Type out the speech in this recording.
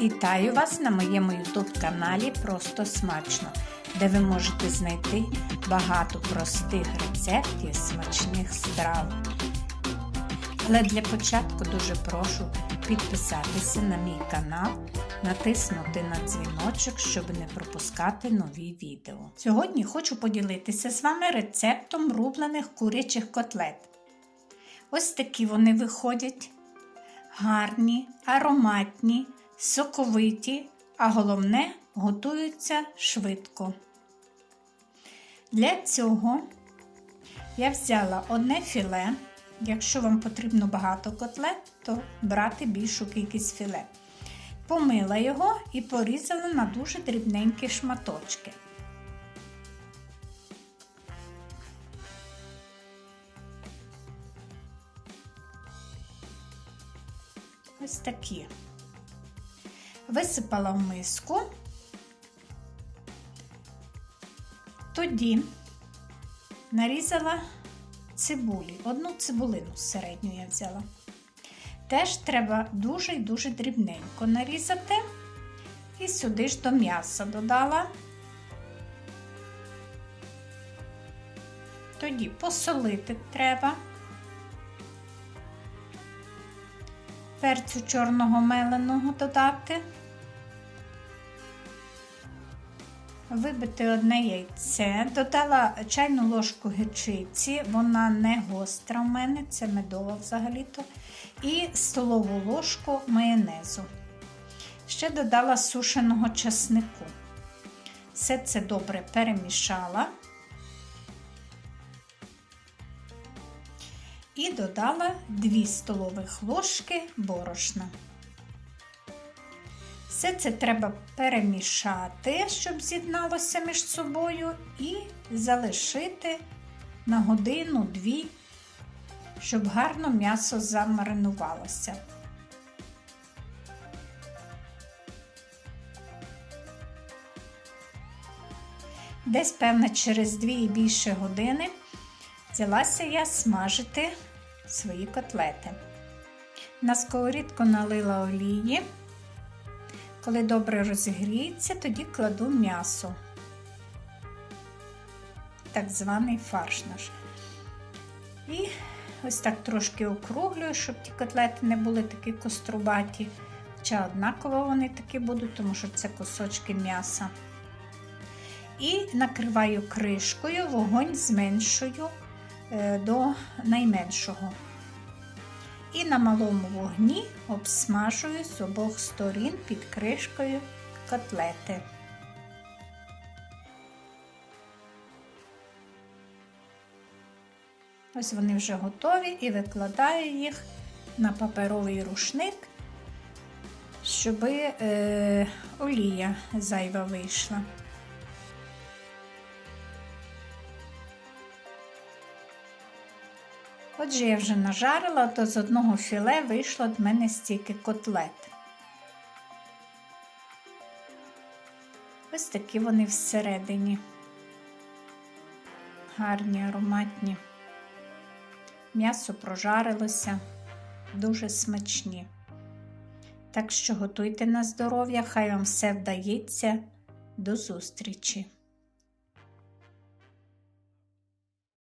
Вітаю вас на моєму YouTube каналі Просто Смачно, де ви можете знайти багато простих рецептів смачних страв. Але для початку дуже прошу підписатися на мій канал, натиснути на дзвіночок, щоб не пропускати нові відео. Сьогодні хочу поділитися з вами рецептом рублених курячих котлет. Ось такі вони виходять. Гарні, ароматні, соковиті, а головне готуються швидко. Для цього я взяла одне філе. Якщо вам потрібно багато котлет, то брати більшу кількість філе. Помила його і порізала на дуже дрібненькі шматочки. Ось такі. Висипала в миску. Тоді нарізала цибулі. Одну цибулину середню я взяла. Теж треба дуже і дуже дрібненько нарізати. І сюди ж до м'яса додала. Тоді посолити треба. Перцю чорного меленого додати, вибити одне яйце, додала чайну ложку гечиці, вона не гостра в мене, це медова взагалі-то, і столову ложку майонезу. Ще додала сушеного часнику. Все це добре перемішала. І додала 2 столових ложки борошна. Все це треба перемішати, щоб з'єдналося між собою, і залишити на годину-дві, щоб гарно м'ясо замаринувалося. Десь, певно, через 2 і більше години взялася я смажити свої котлети. На сковорідку налила олії. Коли добре розігріється, тоді кладу м'ясо, так званий фарш наш. І ось так трошки округлюю, щоб ті котлети не були такі кострубаті. Хоча однаково вони такі будуть, тому що це кусочки м'яса. І накриваю кришкою, вогонь зменшую до найменшого. І на малому вогні обсмажую з обох сторін під кришкою котлети. Ось вони вже готові і викладаю їх на паперовий рушник, щоб е, олія зайва вийшла. Отже, я вже нажарила, то з одного філе вийшло в мене стільки котлет. Ось такі вони всередині. Гарні, ароматні. М'ясо прожарилося, дуже смачні. Так що готуйте на здоров'я, хай вам все вдається. До зустрічі!